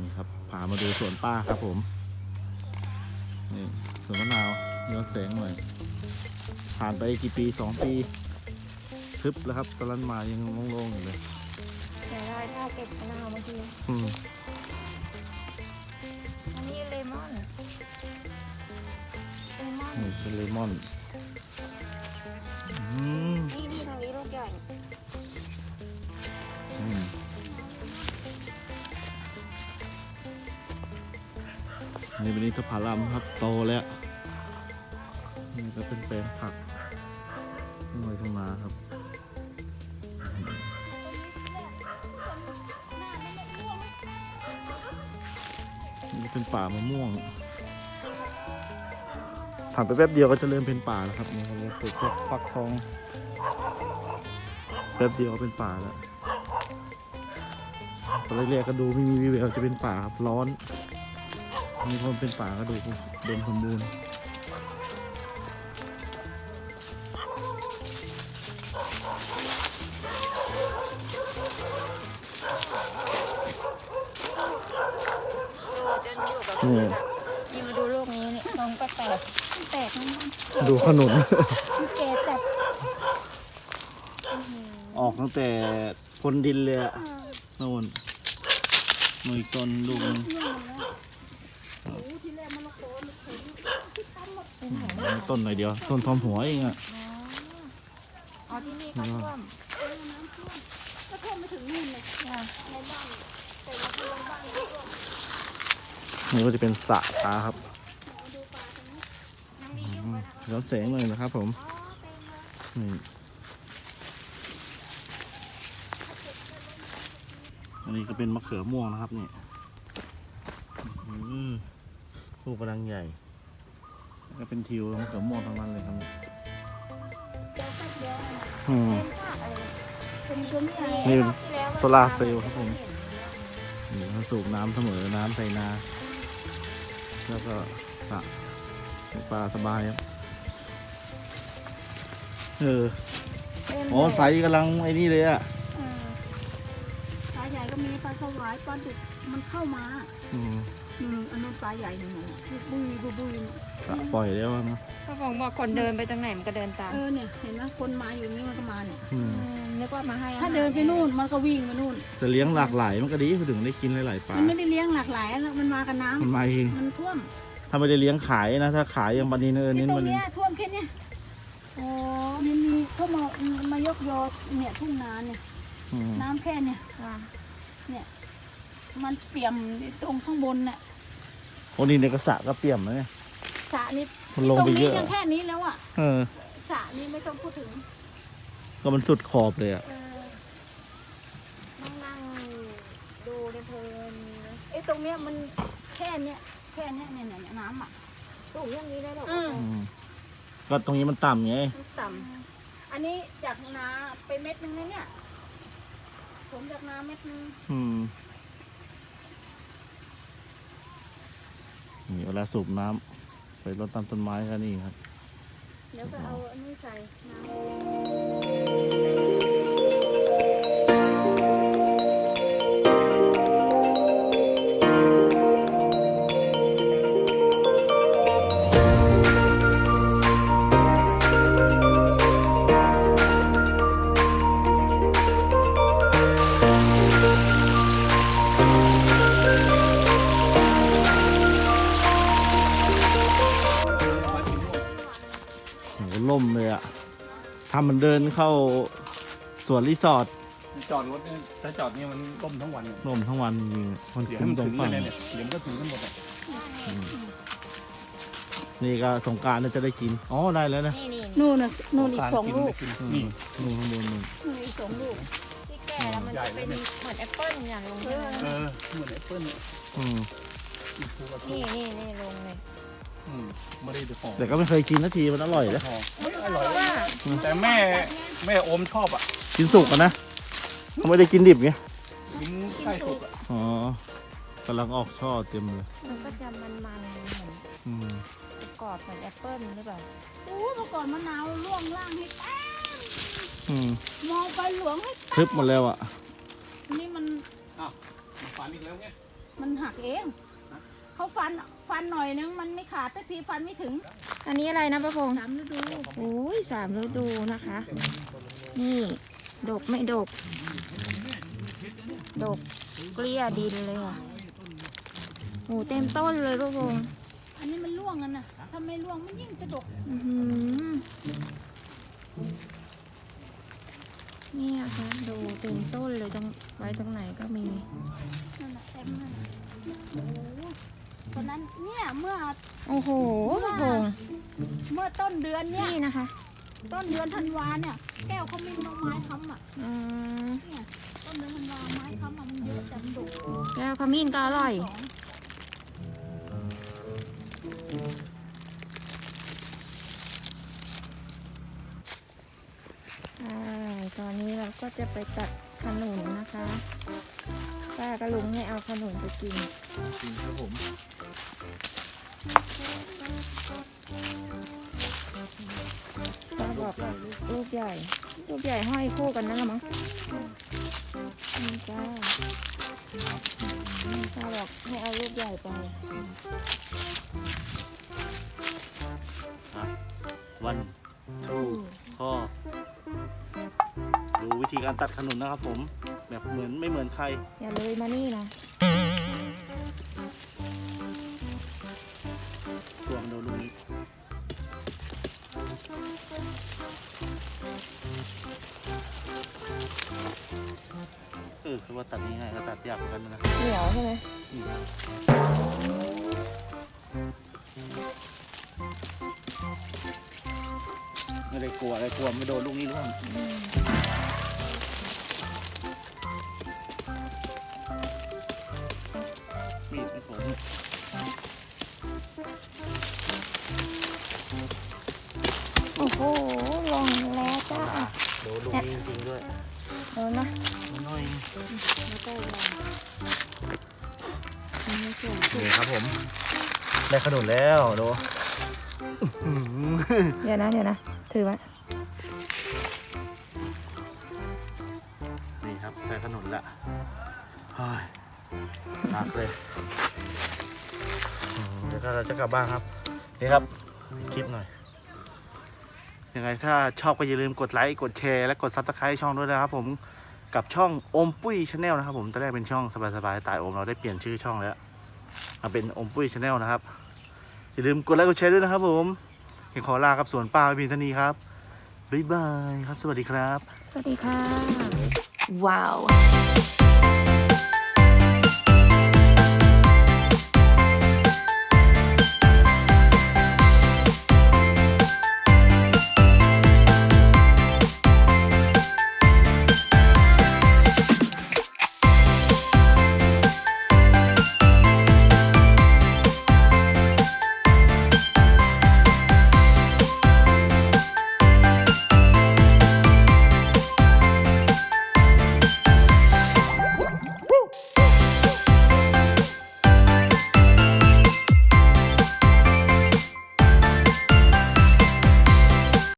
นี่ครับพามาดูสวนป้าครับผม นี่สวนมะนาวย้อนแสงหน่อย ผ่านไปกี่ปีสองปีทึบแล้วครับตอนนั้นมายังโล่งๆอยู่เลยเดี๋ยวได้ถ้าเก็บมะนาวเมื่อกี้อืมอันนี้เลมอนเลมอนนี่เป็นเลมอน นี่เป็นนิทผาลัมครับโตแล้วนี่ก็เป็นแปลงผักทุ่งไร่ทุ่งนาครับนี่เป็นป่ามะม่วงผ่านไปแป๊บเดียวก็จะเริ่มเป็นป่าแล้วครับนี่เขาเรียกปลูกพวกฟักทองแป๊บเดียวเป็นป่าแล้วตอนแรกๆก็ดูไม่มีวิวจะเป็นป่าครับร้อน มีคนเป็นป่าก็ดูเดินสมบูรณ์เออจนอยู่กับนี่นี่มาดูลูกนี้นี่น้องก็แตกแตกมันดูขนุนมันแก่จัดออกตั้งแต่พ้นดินเลยอะโน่นมือต้นลูกนึงมี ต้นหน่อยเดียว ต้นทอมหัวเองอะอ๋อที่นี่ก็ท่วมก็ท่วมไปถึงนู่นเลยในบ้านแต่ละคนบ้านนี่ก็จะเป็นสระปลาครับดูปลาตรงนี้น้ำดีอยู่อืมปะนะย้อนแสงหน่อยนะครับผมนี่อันนี้ก็เป็นมะเขือม่วงนะครับนี่อืมลูกกระดังใหญ่ ก็เป็นทิวมะเขือม่วงทั้งนั้นเลยครับนี่เดี๋ยวสักเดียวนะอืมเป็นซากอะไรเป็นตัวนี้อะไรนี่รอบที่แล้วโซลาร์เซลล์ครับผมนี่เขาสูบน้ำเสมอน้ำใส่นา แล้วก็สระให้ปลาสบายครับ เออเต็มเลยอ๋อใสกำลังไอ้นี่เลยอะเออปลาใหญ่ก็มีปลาสวายปลาดุกมันเข้ามา อืม อืมอันนู้นปลาใหญ่หนึ่งบุยบุยบุยสระปล่อยแล้วนะก็บอกว่าคนเดินไปตรงไหนมันก็เดินตามเออเนี่ยเห็นไหมคนมาอยู่นี่มันก็มาเนี่ยอืมอืมนึกว่ามาให้อหรถ้าเดินไปนู่นมันก็วิ่งไปนู่น แต่เลี้ยงหลากหลายมันก็ดีถึงได้กินหลายๆปลา มันไม่ได้เลี้ยงหลากหลายนะมันมากับน้ำมันมาเองมันท่วมถ้าไม่ได้เลี้ยงขายนะ ถ้าขายอย่างบันนี้เนินที่นี่ตรมังนเนี้ยท่วมแค่เนี้ยโอ้นี่มีเข้ามามายกยอเนี่ยทุ่งนาเนี่ยอืมน้ำแค่เนี่ย ค่ะ มันเปี่ยมตรงข้างบนน่ะ โอ้นี่ในกระสระก็เปี่ยมแล้วเนี่ย สระนี่มันลงตรไปงเยนี้อะ ยังแค่นี้แล้วอะเออ สระนี่ไม่ต้องพูดถึงก็มันสุดขอบเลยอะ เออนั่งนั่งดูในเพลินไอ้ตรงเนี้ยมันแค่เนี้ยแค่เนี้ยเนี่ยเนี่ยน้ำอะปลูกอย่างนี้ได้หรออืมอืมก็ตรงนี้มันต่ำไง มันต่ำอันนี้จากนาไปเม็ดนึงนะเนี่ยผมจากนาเม็ดนึงอืม นี่เวลาสูบน้ำไปรดตามต้นไม้ก็นี่ครับเดี๋ยวก็เอาอันนี้ใส่น้ำ ล่มเลยอะทำมันเดินเข้าสวนรีสอร์ทจอดรถเนี่ยถ้าจอดเนี่ยมันล่มทั้งวันเนี่ยล่มทั้งวันจริงมันเดี๋ยวให้คุ้มมันตรถึงงฝั่งเลยเนี่ยเดี๋ยวมันก็ถึงกันหมดอะนี่ก็สงกรารน่าจะได้กิน อ๋อได้แล้วนะนี่นี่นู่นน่ะนู่นอีกสองลูกอืมนี่ นู่นข้างบนนู่นนู่นอีกสองลูกที่แก่แล้วมันจะเป็นเหมือนแอปเปิ้ลอย่างลงเลยเออเหมือนแอปเปิ้ลเนี่ยอืมอีกภูกระทูนี่นี่นี่ลงเลยอืม ไม่ได้จะหอมแต่ก็ไม่เคยกินนาทีมันอร่อยนะหอมไม่อเพร่อยราะว่าแต่แม่แม่อมชอบอะกินสุกอะนะเขาไม่ได้กินดิบไงกินไส้สุกอะอ๋อกำลังออกช่อเต็มเลยมันก็จะมันๆเหมือนอืมกรอบเหมือนแอปเปิ้ลหรือเปล่าโอ้เมื่อก่อนมะนาวร่วงล่างให้แป๊บอืมมองไปหลวงให้ทึบหมดแล้วอะนี่มันฝันอีกแล้วไงมมันหักเอง เขาฟันฟันหน่อยนึงมันไม่ขาดแต่ทีฟันไม่ถึงอันนี้อะไรนะประพงษ์สามฤดูโอ้ยสามฤดูนะคะ นี่ ดกไม่ดก ดกเกลี้ยดินเลยอะโอ้เต็มต้นเลยประพงษ์อันนี้มันร่วงกันนะถ้าไม่ร่วงมันยิ่งจะดกอื้อหือนี่นะคะดูเต็มต้นเลยตรงไว้ตรงไหนก็มี นั่นแหละเต็มนั่นน่ะโอ้โห ตอนนั้นเนี่ยเมื่อโอ้โหประพงษ์เมื่อต้นเดือนเนี่ย นี่นะคะต้นเดือนธันวาเนี่ย แก้วเขาไม่เอาไม้ค้ำอะอืมเนี่ยต้นเดือนธันวาไม้ค้ำอะมันเยอะแต่มันดกแก้วขมิ้นก็อร่อยสอง ก็จะไปตัดขนุนนะคะป้ากับลุงให้เอาขนุนไปกินจริงครับผมป้าบอกลูกใหญ่ ลูกใหญ่ห้อยคู่กันนั่นละมั้งนี่จ้าป้าบอกให้เอาลูกใหญ่ไป วิธีการตัดขนุนนะครับผมแบบเหมือนไม่เหมือนใคร อย่าเลยมานี่นะตัวมันโดนลูกนี้เออคือว่าตัดง่ายๆก็ตัดยากเหมือนกันนะเหนียวใช่ไหมนี่ไม่ได้กลัวอะไรกลัวไม่โดนลูกนี้ร่วงมี ปีดไม่ผมโอ้โหลงแล้วจ้าโดนลูกนี้จริงๆด้วยโดนนะน้อยแล้วก็ลงนนี้ส่วนนี่ครับผม ได้ขนุนแล้วดูเดี๋ยวนะเดี๋ยวนะ ถือไว้นี่ครับได้ขนุนละเฮ้ย หนักเลยอืมเดี๋ยวก็เราจะกลับบ้านครับ นี่ครับคลิปหน่อย ยังไงถ้าชอบก็อย่าลืมกดไลค์ กดแชร์ และกดซับสไครต์ช่องด้วยนะครับผมกับช่องโอมปุ้ยชาแนลนะครับผมตอนแรกเป็นช่องสบายๆตายโอมเราได้เปลี่ยนชื่อช่องแล้วมาเป็นโอมปุ้ยชาแนลนะครับ อย่าลืมกดไลค์กดแชร์ด้วยนะครับผมเห็นขอลาครับสวนป้าพิมพ์ธนีครับบ๊ายบายครับ สวัสดีครับ สวัสดีค่ะ Wow.